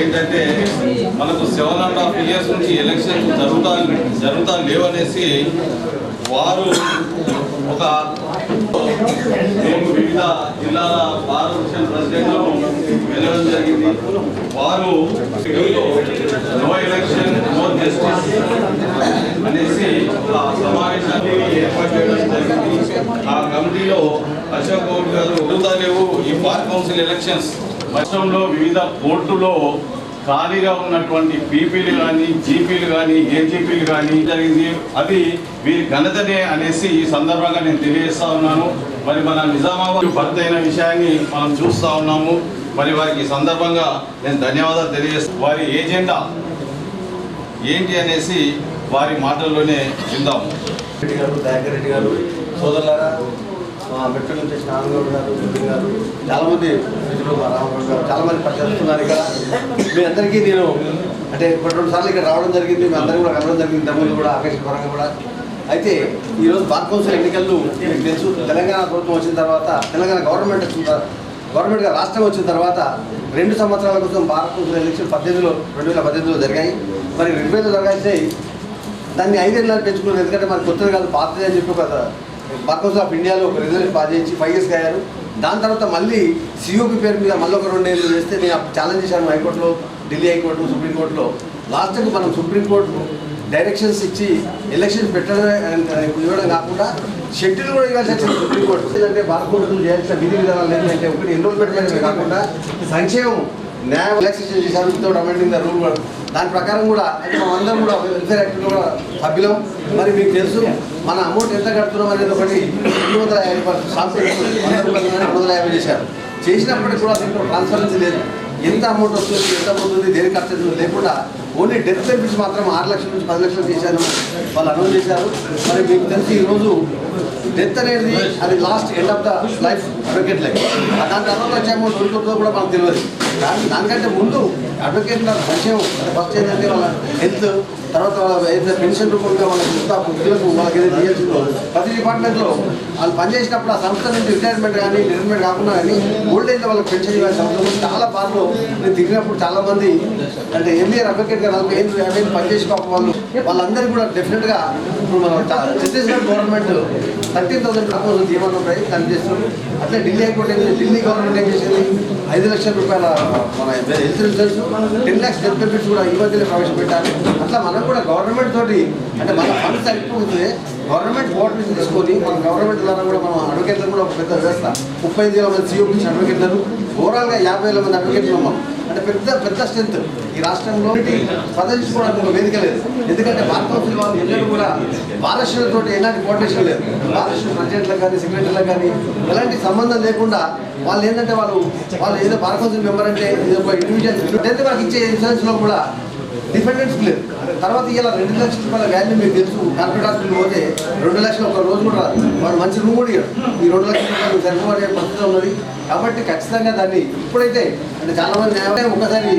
ఏంటంటే మనకు seven and half years నుంచి ఎలక్షన్స్ జరుగుతా జరుగుతా లేవనేసి వారు ఒక మేము వివిధ జిల్లాల బార్ ప్రెసిడెంట్లను వెళ్ళడం జరిగింది. వారు నో ఎలక్షన్ నో జస్టిస్ అనేసి ఒక సమావేశాన్ని ఏర్పాటు చేయడం జరిగింది. ఆ కమిటీలో అశోక్ గౌడ్ గారు లేవు ఈ బార్ కౌన్సిల్ ఎలక్షన్స్ రాష్ట్రంలో వివిధ కోర్టులో ఖాళీగా ఉన్నటువంటి పీపీలు కానీ జీపీలు కానీ ఏజీపీలు కానీ జరిగింది? అది వీరి ఘనతనే అనేసి ఈ సందర్భంగా నేను తెలియజేస్తా ఉన్నాను. మరి మన నిజామాబాద్ భర్త అయిన విషయాన్ని మనం చూస్తూ ఉన్నాము. మరి వారికి ఈ సందర్భంగా నేను ధన్యవాదాలు తెలియజేస్తాను వారి ఏజెండా ఏంటి అనేసి వారి మాటల్లోనే విందాము రెడ్డి గారు దయాకర్ రెడ్డి గారు సోదరులారా మా మెట్ల నుంచి వచ్చిన గారు సుధీర్ గారు చాలామంది మిత్రులు రామగౌడ్ గారు చాలామంది పనిచేస్తున్నారు ఇక్కడ. మీ అందరికీ నేను అంటే కొన్ని రెండు సార్లు ఇక్కడ రావడం జరిగింది మీ అందరికీ కూడా కలవడం జరిగింది తమ్ముళ్ళు కూడా ఆకర్షపరంగా కూడా. అయితే ఈరోజు బార్ కౌన్సిల్ ఎన్నికలు మీకు తెలుసు తెలంగాణ ప్రభుత్వం వచ్చిన తర్వాత తెలంగాణ గవర్నమెంట్ వచ్చిన గవర్నమెంట్గా రాష్ట్రం వచ్చిన తర్వాత రెండు సంవత్సరాల కోసం భారత కౌన్సిల్ ఎలక్షన్ పద్దెనిమిదిలో రెండు వేల పద్దెనిమిదిలో జరిగాయి. మరి రెండు వేలు జరగాల్సి దాన్ని ఐదేళ్ళు పెంచుకున్నారు ఎందుకంటే మరి కొత్తది కాదు పాతది అని చెప్పి ఒక పర్పస్ ఆఫ్ ఇండియాలో ఒక రిజల్ట్ పాస్ చేసి ఫైవ్ ఇయర్స్ అయ్యారు దాని తర్వాత మళ్ళీ సిఓపి పేరు మీద మళ్ళీ ఒక రెండేళ్ళు చేస్తే నేను ఛాలెంజ్ చేశాను హైకోర్టులో ఢిల్లీ హైకోర్టు సుప్రీంకోర్టులో. లాస్ట్కి మనం సుప్రీంకోర్టు డైరెక్షన్స్ ఇచ్చి ఎలక్షన్స్ పెట్టడమే ఇవ్వడం కాకుండా షెడ్యూల్ కూడా ఇవ్వాల్సి వచ్చింది సుప్రీంకోర్టు. ఎందుకంటే భారతకోర్టులు చేయాల్సిన విధి విధానాలు ఏంటంటే ఒకటి ఎన్రోల్మెంట్ కాకుండా సంక్షేమం. న్యాయ రిలాక్సేషన్ చేశారు వితౌట్ అమెండింగ్ ద రూల్ దాని ప్రకారం కూడా అంటే మనందరం అందరం కూడా వెల్ఫేర్ యాక్ట్ కూడా సభ్యులం. మరి మీకు తెలుసు మన అమౌంట్ ఎంత కడుతున్నాం అనేది ఒకటి రెండు వందల యాభై సాఫ్ట్వేర్ రెండు వందల యాభై చేశారు. చేసినప్పటికీ కూడా దీంట్లో ట్రాన్స్పరెన్సీ లేదు. ఎంత అమౌంట్ వస్తుంది ఎంత పోతుంది దేనికి ఖర్చు అవుతుంది లేకుండా ఓన్లీ డెత్ బెనిఫిట్స్ మాత్రం ఆరు లక్షల నుంచి పది లక్షలు చేశాను వాళ్ళు అనౌన్స్ చేశారు. మరి మీకు తెలిసి ఈరోజు డెత్ అనేది అది last end of the life advocate దాని తర్వాత వచ్చే అమౌంట్ దొరుకుతుందో కూడా మనకు తెలియదు దాని దానికంటే ముందు అడ్వకేట్ విషయం అంటే ఫస్ట్ ఏంటంటే వాళ్ళ హెల్త్ తర్వాత ఏదైతే పెన్షన్ రూపంగా వాళ్ళ ఇస్తా ఉద్యోగం వాళ్ళకి ఏదైతే చేయాల్సిందో ప్రతి డిపార్ట్మెంట్లో వాళ్ళు పనిచేసినప్పుడు ఆ సంస్థ నుంచి రిటైర్మెంట్ కానీ రిటైర్మెంట్ కాకుండా కానీ ఓల్డ్ ఏజ్ వాళ్ళకి పెన్షన్ ఇవ్వాల్సిన అవసరం చాలా బార్లు నేను తిరిగినప్పుడు చాలామంది అంటే ఎంబీఆర్ అడ్వకేట్ గారు ఏం ఏమైనా పనిచేసి పాప వాళ్ళు వాళ్ళందరూ కూడా డెఫినెట్గా ఇప్పుడు మన Chhattisgarh government thirteen thousand proposal తీయమని ఉంటాయి దాన్ని చేస్తున్నారు. అట్లే ఢిల్లీ హైకోర్టు ఏం చేసింది? ఢిల్లీ గవర్నమెంట్ ఏం చేసింది ఐదు లక్షల రూపాయల మన health insurance ten lakhs death benefits కూడా ఈ మధ్యలో ప్రవేశపెట్టాలి అట్లా మనం కూడా గవర్నమెంట్ తోటి అంటే మన ఫండ్స్ అయిపోతే గవర్నమెంట్ బోర్డు తీసుకొని మన గవర్నమెంట్ ద్వారా కూడా మనం అడ్వకేట్లకు కూడా ఒక పెద్ద వ్యవస్థ ముప్పై ఐదు వేల మంది సిఓపి అడ్వకేట్లను. ఓవరాల్గా యాభై వేల మంది అడ్వకేట్లు ఉన్నాం. అంటే పెద్ద పెద్ద స్ట్రెంత్ ఈ రాష్ట్రంలో ప్రదర్శించుకోవడానికి ఒక వేదిక లేదు. ఎందుకంటే భారత కౌన్సిల్ వాళ్ళు ఎన్నడూ కూడా బాలశ్రులతో ఎలాంటి కోఆర్డినేషన్ లేదు. బాలశ్రుల ప్రెసిడెంట్లకు కానీ సెక్రటరీలకు కానీ ఎలాంటి సంబంధం లేకుండా వాళ్ళు ఏంటంటే వాళ్ళు వాళ్ళు ఏదో భారత కౌన్సిల్ మెంబర్ అంటే ఇది ఒక ఇండివిజువల్ టెన్త్ వాళ్ళకి ఇచ్చే ఇన్సూరెన్స్లో కూడా డిపెండెన్స్ లేదు తర్వాత ఇలా రెండు లక్షల రూపాయల వాల్యూ మీకు తెలుసు. కార్పొరేట్ హాస్పిటల్ పోతే రెండు లక్షలు ఒక రోజు కూడా రాదు. వాడు మంచి రూమ్ కూడా ఈ రెండు లక్షల రూపాయలు సరిపోయే పరిస్థితి ఉన్నది. కాబట్టి ఖచ్చితంగా దాన్ని ఇప్పుడైతే అంటే చాలా మంది ఒకసారి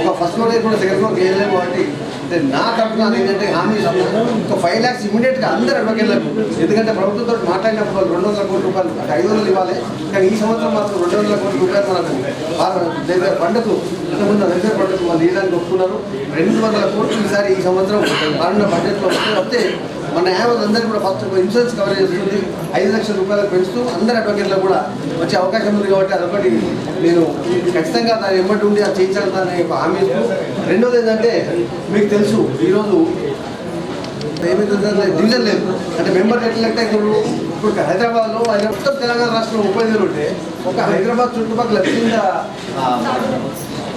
ఒక ఫస్ట్ ఫ్లోర్ కూడా సెకండ్ ఫ్లోర్ వేయలేము కాబట్టి అంటే నా తరఫున ఏంటంటే హామీ ఒక ఫైవ్ ల్యాక్స్ ఇమీడియట్గా అందరు అడ్వకేట్లకు ఎందుకంటే ప్రభుత్వంతో మాట్లాడినప్పుడు వాళ్ళు రెండు వందల కోట్ల రూపాయలు అంటే ఐదు వందలు ఇవ్వాలి. కానీ ఈ సంవత్సరం మాత్రం రెండు వందల కోట్ల రూపాయలు మనకు వారు దగ్గర పండుగ ఇంతకుముందు వెల్ఫేర్ పండుగ వాళ్ళు ఇవ్వడానికి ఒప్పుకున్నారు. రెండు వందల కోట్లు ఈసారి ఈ సంవత్సరం రానున్న బడ్జెట్లో వస్తే వస్తే మన యావత్ అందరికీ కూడా ఫస్ట్ ఇన్సూరెన్స్ కవరేజ్ వస్తుంది. ఐదు లక్షల రూపాయలకు పెంచుతూ అందరి అడ్వకేట్లో కూడా వచ్చే అవకాశం ఉంది కాబట్టి అదొకటి నేను ఖచ్చితంగా దాని ఎమ్మటి ఉండి అది చేయించాలని ఒక హామీ ఇస్తూ రెండోది ఏంటంటే మీకు తెలుసు ఈరోజు ఏమైతుందంటే డివిజన్ లేదు. అంటే మెంబర్ ఎట్లా ఇప్పుడు ఇప్పుడు హైదరాబాద్లో ఆయన మొత్తం తెలంగాణ రాష్ట్రంలో ముప్పై వేలు ఉంటే ఒక హైదరాబాద్ చుట్టుపక్కల కింద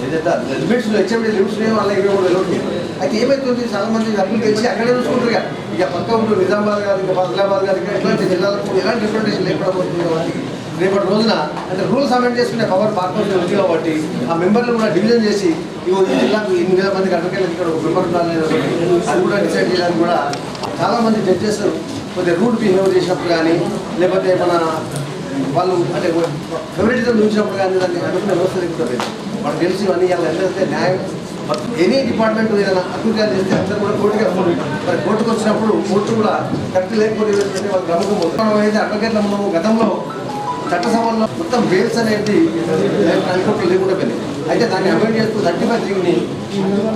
ఏదైతే లిమిట్స్ హెచ్ఎండి లిమిట్స్ వాళ్ళ ఇరవై మూడు వేలు ఉంటుంది అయితే ఏమైతుంది? చాలా మంది డబ్బులు తెచ్చి అక్కడే చూసుకుంటారు ఇక. ఇక పక్క ఉంటుంది నిజామాబాద్ కాదు ఇంకా ఆదిలాబాద్ కాదు ఇంకా ఇట్లాంటి జిల్లాలకు ఎలాంటి రిప్రజెంటేషన్ పోతుంది కాబట్టి రేపటి రోజున అంటే రూల్స్ అమెండ్ చేసుకునే పవర్ పార్టీ ఉంది కాబట్టి ఆ మెంబర్లు కూడా డివిజన్ చేసి ఇగో ఈ జిల్లాకు ఇన్ని వేల మందికి అడ్వకేట్లకు ఇక్కడ ఒక మెంబర్ ఉండాలి అది కూడా డిసైడ్ చేయడానికి కూడా చాలా మంది జడ్జెస్ కొద్దిగా రూట్ బిహేవ్ చేసినప్పుడు కానీ లేకపోతే మన వాళ్ళు అంటే ఫెవరెటిజం చూసినప్పుడు కానీ దాన్ని అనుకునే వ్యవస్థ దిగుతుంది మనకు తెలిసి ఇవన్నీ ఇలా ఎంతైతే న్యాయం ఎనీ డిపార్ట్మెంట్ ఏదైనా అభివృద్ధి చేస్తే అందరూ కూడా కోర్టుకి వస్తుంది మరి కోర్టుకు వచ్చినప్పుడు కోర్టు కూడా కరెక్ట్ లేకపోతే వాళ్ళు వాళ్ళకి నమ్మకం మనం అయితే అడ్వకేట్ల మనము గతంలో చట్టసభల్లో మొత్తం బేల్స్ అనేది హైకోర్టులో లేకుండా పోయింది అయితే దాన్ని అమెండ్ చేస్తూ థర్టీ ఫైవ్ త్రీని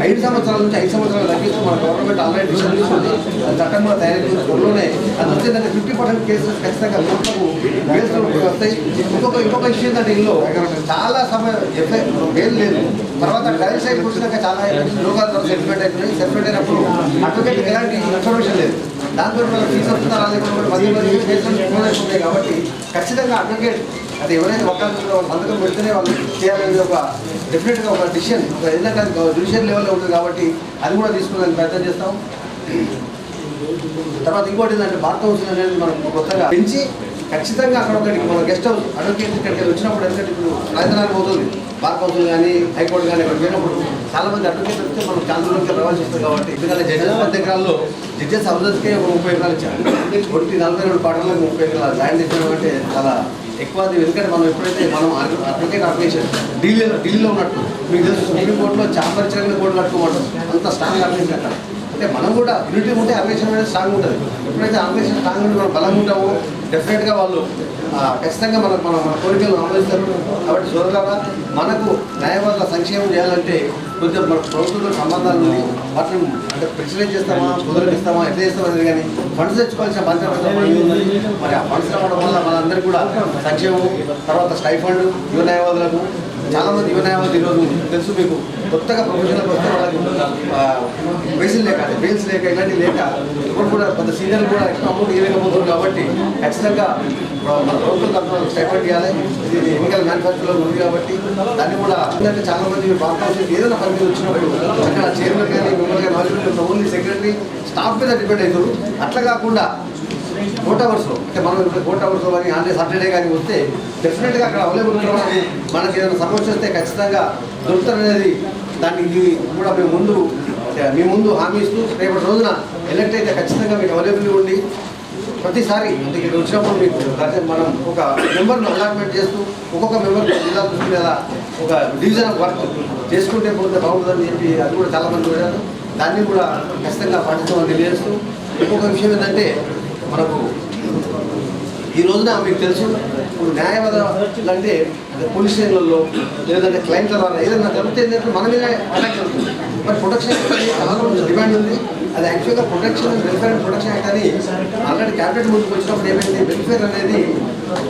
ఐదు సంవత్సరాల నుంచి ఐదు సంవత్సరాలు తగ్గిస్తూ మన గవర్నమెంట్ ఆల్రెడీ డిసిషన్ తీసుకుంది. అది చట్టం తయారు చేసిన త్వరలోనే అది వచ్చేదంటే ఫిఫ్టీ పర్సెంట్ కేసెస్ ఖచ్చితంగా కోర్టులకు బెయిల్స్ వస్తాయి. ఇంకొక ఇంకొక విషయం ఏంటంటే ఇందులో చాలా సమయం ఎఫ్ఐ బెయిల్ లేదు. తర్వాత ట్రయల్ సైడ్ కూర్చున్నాక చాలా లోకాల సెటిల్మెంట్ అవుతున్నాయి సెటిల్మెంట్ అయినప్పుడు అడ్వకేట్కి ఎలాంటి ఇన్ఫర్మేషన్ లేదు. దాంతో మనం ఫీజు వస్తుందా రాలేకుండా పది మంది కేసులు ఉన్నాయి కాబట్టి ఖచ్చితంగా అడ్వకేట్ అది ఎవరైతే ఒక్కరితో సంతకం పెడితేనే వాళ్ళు చేయాలనేది ఒక డెఫినెట్గా ఒక డిసిషన్ ఎందుకంటే అది జ్యుడిషియల్ లెవెల్లో ఉంటుంది కాబట్టి అది కూడా తీసుకుని ప్రయత్నం చేస్తాం. తర్వాత ఇంకోటి ఏంటంటే భారత హౌస్ అనేది మనం కొత్తగా పెంచి ఖచ్చితంగా అక్కడ ఒకటి మన గెస్ట్ హౌస్ అడ్వకేట్ ఇక్కడికి వచ్చినప్పుడు ఎందుకంటే ఇప్పుడు రాజధానికి పోతుంది. భారత హౌస్ కానీ హైకోర్టు కానీ ఇక్కడ పోయినప్పుడు చాలా మంది అడ్వకేట్ వస్తే మనం చాలా రావాల్సి వస్తుంది కాబట్టి ఎందుకంటే జడ్జెస్ పది ఎకరాల్లో జడ్జెస్ హౌసెస్కే ఒక ముప్పై ఎకరాలు ఇచ్చారు. ఒకటి నలభై రెండు పాటలకు ముప్పై ఎకరాలు జాయిన్ ఇచ్చడం అంటే చాలా ఎక్కువ అది ఎందుకంటే మనం ఎప్పుడైతే మనం అడ్వకేట్ అప్లికేషన్ ఢిల్లీలో ఢిల్లీలో ఉన్నట్టు మీకు తెలుసు సుప్రీం కోర్టులో చాంబర్ కోర్టు కట్టుకోవడం అంత స్ట్రాంగ్ అప్లికేషన్ అక్కడ. అంటే మనం కూడా యూనిటీ ఉంటే అన్వేషణ అనేది స్ట్రాంగ్ ఉంటుంది. ఎప్పుడైతే అన్వేషణ స్ట్రాంగ్ ఉంటే మనం బలంగా ఉంటామో డెఫినెట్గా వాళ్ళు ఖచ్చితంగా మనకు మన మన కోరికలు అమలుస్తారు. కాబట్టి సోదరులారా మనకు న్యాయవాదుల సంక్షేమం చేయాలంటే కొంచెం మన ప్రభుత్వంతో సంబంధాలు వాటిని అంటే ప్రెసిడెంట్ చేస్తామా కుదరనిస్తామా ఎట్లా చేస్తామా అనేది కానీ ఫండ్స్ తెచ్చుకోవాల్సిన బాధ్యత మరి ఆ ఫండ్స్ రావడం వల్ల మనందరికీ కూడా సంక్షేమం తర్వాత స్టైఫండ్ యువ న్యాయవాదులకు చాలా మంది యువ ఈరోజు తెలుసు మీకు. కొత్తగా ప్రొఫెషనల్ వస్తే వాళ్ళకి బేసిల్ లేక అంటే బెయిల్స్ లేక ఇలాంటివి లేక ఇప్పుడు కూడా కొంత సీనియర్ కూడా ఎక్కువ అమౌంట్ ఇవ్వలేకపోతుంది కాబట్టి ఖచ్చితంగా మన ప్రభుత్వం తరఫున స్టైఫండ్ ఇవ్వాలి ఇది ఎన్నికల మ్యానుఫ్యాక్చర్లో ఉంది కాబట్టి దాన్ని కూడా ఎందుకంటే చాలా మంది భారతదేశం ఏదైనా పని మీద వచ్చినప్పుడు అక్కడ చైర్మన్ కానీ మిమ్మల్ని కానీ వాళ్ళు ఓన్లీ సెక్రటరీ స్టాఫ్ మీద డిపెండ్ అవుతారు. అట్లా కాకుండా కోట్ అవర్స్లో అంటే మనం ఇప్పుడు కోట్ అవర్స్లో కానీ ఆన్లైన్ సాటర్డే కానీ వస్తే డెఫినెట్గా అక్కడ అవైలబుల్ ఉన్న మనకి ఏదైనా సమస్య వస్తే ఖచ్చితంగా దొరుకుతారనేది దానికి కూడా మేము ముందు మీ ముందు హామీ ఇస్తూ రేపటి రోజున ఎలక్ట్ అయితే ఖచ్చితంగా మీకు అవైలబుల్ ఉండి ప్రతిసారి అంటే ఇక్కడ వచ్చినప్పుడు మీకు మనం ఒక మెంబర్ను అలాట్మెంట్ చేస్తూ ఒక్కొక్క మెంబర్ జిల్లా దృష్టి మీద ఒక డివిజన్ వర్క్ చేసుకుంటే పోతే బాగుంటుందని చెప్పి అది కూడా చాలామంది మంది దాన్ని కూడా ఖచ్చితంగా పాటిస్తామని తెలియజేస్తూ ఇంకొక విషయం ఏంటంటే మనకు ఈ రోజున మీకు తెలుసు ఇప్పుడు న్యాయవాద అంటే పోలీస్ స్టేషన్లలో లేదంటే క్లయింట్ల ద్వారా ఏదైనా జరిగితే ఏంటంటే మన మీద అటాక్ జరుగుతుంది. మరి ప్రొటెక్షన్ చాలా డిమాండ్ ఉంది. అది యాక్చువల్గా protection welfare and protection act అని ఆల్రెడీ క్యాబినెట్ ముందుకు వచ్చినప్పుడు ఏమైంది? వెల్ఫేర్ అనేది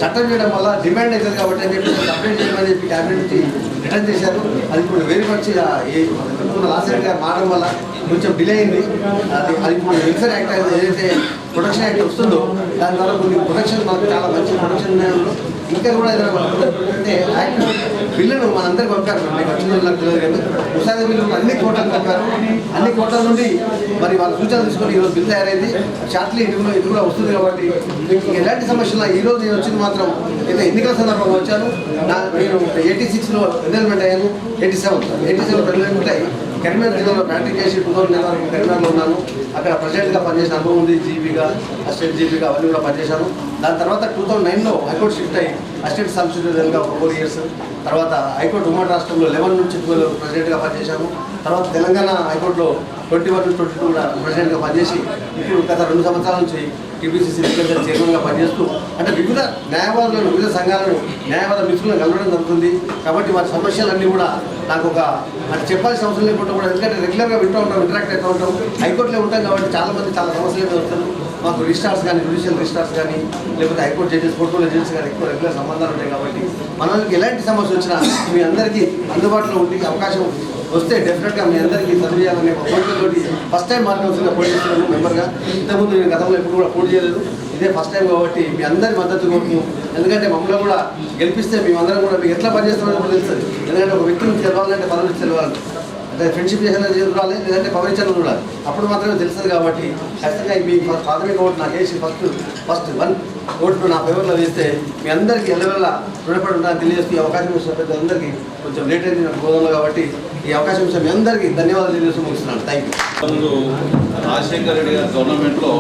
చట్టం చేయడం వల్ల డిమాండ్ అవుతుంది కాబట్టి అని చెప్పి కంప్లైంట్ చేయమని చెప్పి క్యాబినెట్ నుంచి రిటర్న్ చేశారు. అది ఇప్పుడు వెరీ పరిచి లాస్ట్ గారు మారడం వల్ల కొంచెం డిలే అయింది. అది అది ఇప్పుడు వెల్ఫేర్ యాక్ట్ ఏదైతే ప్రొటెక్షన్ యాక్ట్ వస్తుందో దాని ద్వారా కొన్ని ప్రొటెక్షన్ మనకు చాలా మంచి ప్రొటెక్షన్ ఇంకా కూడా ఏదైనా అంటే యాక్ట్ బిల్లును మనందరికి పంపారు మీకు తెలియదు బిల్లు అన్ని కోట్లకు పంపారు అన్ని కోట్ల నుండి మరి వాళ్ళ సూచనలు తీసుకొని ఈరోజు బిల్లు తయారైంది. షార్ట్లీ ఇది కూడా ఇది కూడా వస్తుంది కాబట్టి మీకు ఎలాంటి సమస్యలు ఈ రోజు నేను వచ్చింది మాత్రం అయితే ఎన్నికల సందర్భంగా వచ్చాను. నా నేను ఎయిటీ సిక్స్లో ఎన్రోల్మెంట్ అయ్యాను. Eighty seven eighty seven enrolment అయ్యి కరీంనగర్ జిల్లాలో బ్యాటరీ చేసి టూ థౌసండ్ నెల వరకు కరీంనగర్లో ఉన్నాను. అక్కడ ప్రెసిడెంట్గా పనిచేసిన అనుభవం ఉంది. జీబీగా అసిస్టెంట్ జీబీగా అవన్నీ కూడా పనిచేశాను. దాని తర్వాత టూ థౌసండ్ నైన్లో హైకోర్టు షిఫ్ట్ అయ్యి అసిస్టెంట్ సబ్సిడరీగా ఒక ఫోర్ ఇయర్స్ తర్వాత హైకోర్టు ఉమ్మడి రాష్ట్రంలో లెవెన్ నుంచి ట్వెల్వ్ ప్రెసిడెంట్గా పనిచేశాను తర్వాత తెలంగాణ హైకోర్టులో ట్వంటీ వన్ నుంచి ట్వంటీ టూ కూడా ప్రెసిడెంట్గా పనిచేసి ఇప్పుడు గత రెండు సంవత్సరాల నుంచి టీపీసీసీ రిప్రజెంట్ చైర్మన్గా పనిచేస్తూ అంటే వివిధ న్యాయవాదులను వివిధ సంఘాలను న్యాయవాద మిత్రులను కలవడం జరుగుతుంది. కాబట్టి వారి సమస్యలన్నీ కూడా నాకు ఒక అది చెప్పాల్సిన అవసరం లేకుండా కూడా ఎందుకంటే రెగ్యులర్గా వింటూ ఉంటాం ఇంటరాక్ట్ అవుతూ ఉంటాం. హైకోర్టులో ఉంటాం కాబట్టి చాలా మంది చాలా సమస్యలు అయితే వస్తారు మాకు రిజిస్టార్స్ కానీ జుడిషియల్ రిజిస్టార్స్ కానీ లేకపోతే హైకోర్టు జడ్జెస్ పోర్టులో జడ్జెస్ కానీ ఎక్కువ రెగ్యులర్ సంబంధాలు ఉంటాయి కాబట్టి మనకి ఎలాంటి సమస్య వచ్చినా మీ అందరికీ అందుబాటులో ఉండే అవకాశం వస్తే డెఫినెట్గా మీ అందరికీ సర్వ్ ఒక కోరికతోటి ఫస్ట్ టైం మార్గంగా పోటీ చేస్తున్నాను మెంబర్గా ఇంతకుముందు నేను గతంలో ఎప్పుడు కూడా పోటీ చేయలేదు. ఇదే ఫస్ట్ టైం కాబట్టి మీ అందరి మద్దతు కోరుతూ ఎందుకంటే మమ్మల్ని కూడా గెలిపిస్తే మేమందరం కూడా మీకు ఎట్లా పనిచేస్తున్నారో కూడా తెలుస్తుంది. ఎందుకంటే ఒక వ్యక్తిని తెలవాలంటే పదవి తెలవాలి. అంటే ఫ్రెండ్షిప్ చేసిన చూడాలి లేదంటే పవరించడం చూడాలి అప్పుడు మాత్రమే తెలుస్తుంది కాబట్టి ఖచ్చితంగా మీ ప్రాథమిక ఓటు నాకు వేసి ఫస్ట్ ఫస్ట్ వన్ ఓట్లు నా ఫేవర్లో వేస్తే మీ అందరికీ ఎల్లవెల్ల రుణపడి ఉండాలని తెలియజేస్తూ ఈ అవకాశం ఇచ్చిన అందరికీ కొంచెం లేట్ అయింది నాకు బోధనలో కాబట్టి ఈ అవకాశం ఇచ్చిన మీ అందరికీ ధన్యవాదాలు తెలియజేస్తూ ముగిస్తున్నాను. థ్యాంక్ యూ రాజశేఖర్ రెడ్డి గారు గవర్నమెంట్లో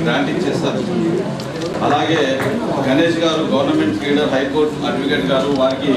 గ్రాంట్ ఇచ్చేస్తారు. అలాగే గణేష్ గారు గవర్నమెంట్ లీడర్ హైకోర్టు అడ్వకేట్ గారు వారికి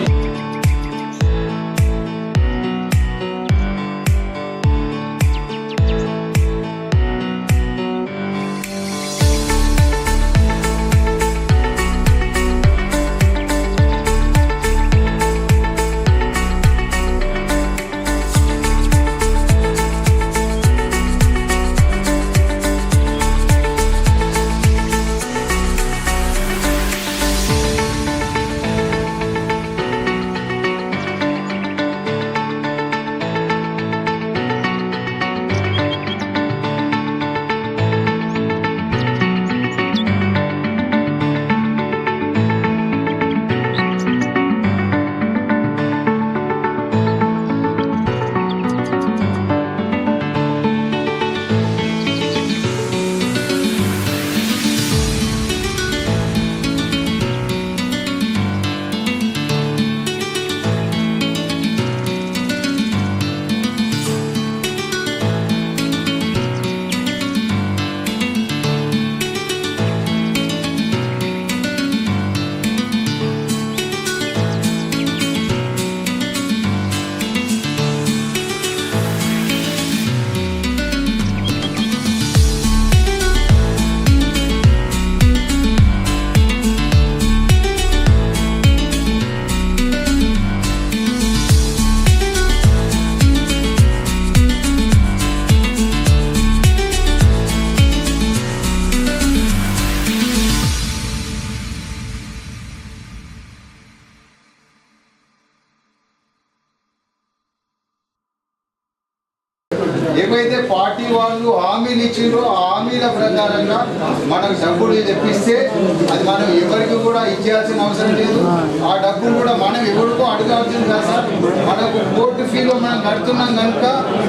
అవసరం లేదు. ఆ డబ్బులు కూడా మనం ఎవరికో అడగాల్సింది కాదు సార్. మనకు కోర్టు ఫీలో మనం కడుతున్నాం కనుక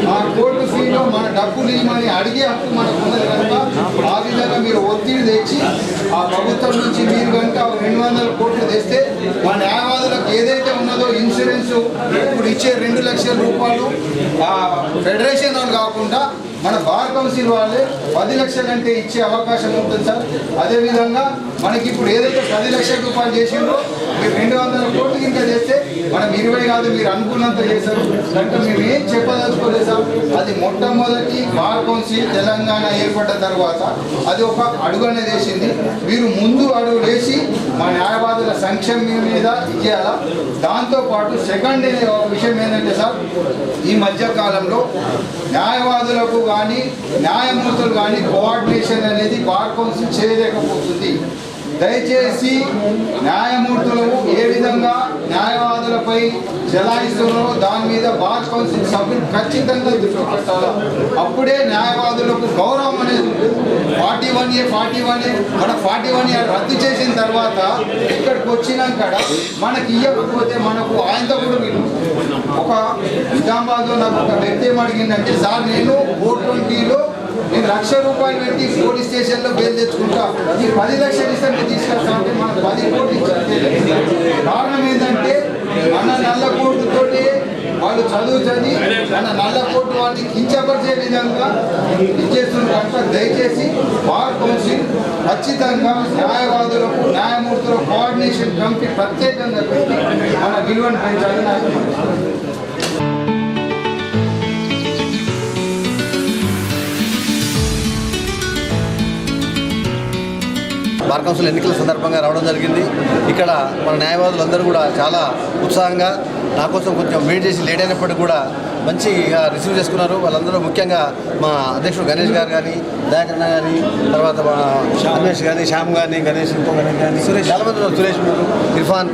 ఆ కోర్టు మన డబ్బులు ఇవ్వమని అడిగే హక్కు మనకు ఉన్నది కనుక ఆ విధంగా మీరు ఒత్తిడి తెచ్చి ఆ ప్రభుత్వం నుంచి మీరు కనుక రెండు వందల కోట్లు తెస్తే మా న్యాయవాదులకు ఏదైతే ఉన్నదో ఇన్సూరెన్స్ ఇప్పుడు ఇచ్చే రెండు లక్షల రూపాయలు ఆ ఫెడరేషన్ వాళ్ళు కాకుండా మన బార్ కౌన్సిల్ వాళ్ళే పది లక్షలు అంటే ఇచ్చే అవకాశం ఉంటుంది సార్. అదేవిధంగా మనకి ఇప్పుడు ఏదైతే పది లక్షల రూపాయలు చేసిండ్రో మీరు రెండు వందల కోట్లు కింద చేస్తే మనం ఇరవై కాదు మీరు అనుకున్నంత చేశారు. కనుక మేము ఏం చెప్పదలుచుకోలేదు సార్. అది మొట్టమొదటి బార్ కౌన్సిల్ తెలంగాణ ఏర్పడ్డ తర్వాత అది ఒక అడుగు అనేది వేసింది. మీరు ముందు అడుగు వేసి మా న్యాయవాదుల సంక్షేమం మీద ఇచ్చేయాలా? దాంతోపాటు సెకండ్ విషయం ఏంటంటే సార్ ఈ మధ్య కాలంలో న్యాయవాదులకు కానీ న్యాయమూర్తులు కానీ కోఆర్డినేషన్ అనేది బార్ కౌన్సిల్ చేయలేకపోతుంది. దయచేసి న్యాయమూర్తులు ఏ విధంగా న్యాయవాదులపై చెలాయిస్తున్నారో దాని మీద బార్ కౌన్సిల్ సభ్యులు ఖచ్చితంగా దృష్టి పెట్టాలి? అప్పుడే న్యాయవాదులకు గౌరవం అనేది forty one A forty one A మన ఫార్టీ వన్ ఏ రద్దు చేసిన తర్వాత ఇక్కడికి వచ్చినాక మనకి ఇవ్వకపోతే మనకు ఆయనతో కూడా మీరు ఒక నిజామాబాద్లో నాకు ఒక వ్యక్తి ఏమడిగిందంటే సార్ నేను ఓ ట్వంటీలో నేను లక్ష రూపాయలు పెట్టి పోలీస్ స్టేషన్లో బెయిల్ తెచ్చుకుంటా. ఈ పది లక్షలు ఇస్తే మీరు తీసుకొస్తా అంటే మనకు పది కోట్లు కారణం ఏంటంటే మన నల్ల కోర్టుతోటి వాళ్ళు చదువు చదివి మన నల్ల కోర్టు వాళ్ళని కించపరిచే విధంగా ఇచ్చేస్తున్నారు. కనుక దయచేసి బార్ కౌన్సిల్ ఖచ్చితంగా న్యాయవాదులకు న్యాయమూర్తుల కోఆర్డినేషన్ కమిటీ ప్రత్యేకంగా పెట్టి మన విలువను పెంచాలని నాకు బార్ కౌన్సిల్ ఎన్నికల సందర్భంగా రావడం జరిగింది. ఇక్కడ మన న్యాయవాదులందరూ కూడా చాలా ఉత్సాహంగా నా కోసం కొంచెం వెయిట్ చేసి లేట్ అయినప్పటికీ కూడా మంచిగా రిసీవ్ చేసుకున్నారు. వాళ్ళందరూ ముఖ్యంగా మా అధ్యక్షుడు గణేష్ గారు కానీ దయాకరణ కానీ తర్వాత మా రమేష్ కానీ శ్యామ్ కానీ గణేష్ ఇంకో గణేష్ కానీ సురేష్. చాలా మంది ఉన్నారు. సురేష్ ఇర్ఫాన్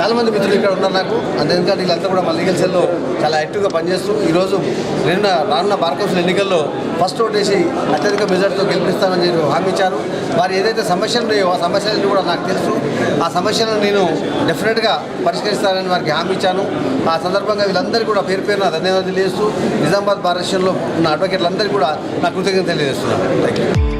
చాలా మంది మిత్రులు ఇక్కడ ఉన్నారు నాకు. అంతేకాదు వీళ్ళంతా కూడా మా లీగల్ సెల్లో చాలా యాక్టివ్గా పనిచేస్తూ ఈరోజు నిన్న రానున్న బార్ కౌన్సిల్ ఎన్నికల్లో ఫస్ట్ ఓటేసి అత్యధిక మెజార్టీతో గెలిపిస్తామని చెప్పి హామీ ఇచ్చారు. వారు ఏదైతే సమస్యలు ఉన్నాయో ఆ సమస్యలన్నీ కూడా నాకు తెలుసు. ఆ సమస్యలను నేను డెఫినెట్గా పరిష్కరిస్తానని వారికి హామీ ఇచ్చాను. ఆ సందర్భంగా వీళ్ళందరికీ కూడా పేరు పేరున ధన్యవాదాలు తెలియజేస్తూ నిజామాబాద్ భారతదేశంలో ఉన్న అడ్వకేట్లందరికీ కూడా నా కృతజ్ఞత తెలియజేస్తున్నాను. Thank you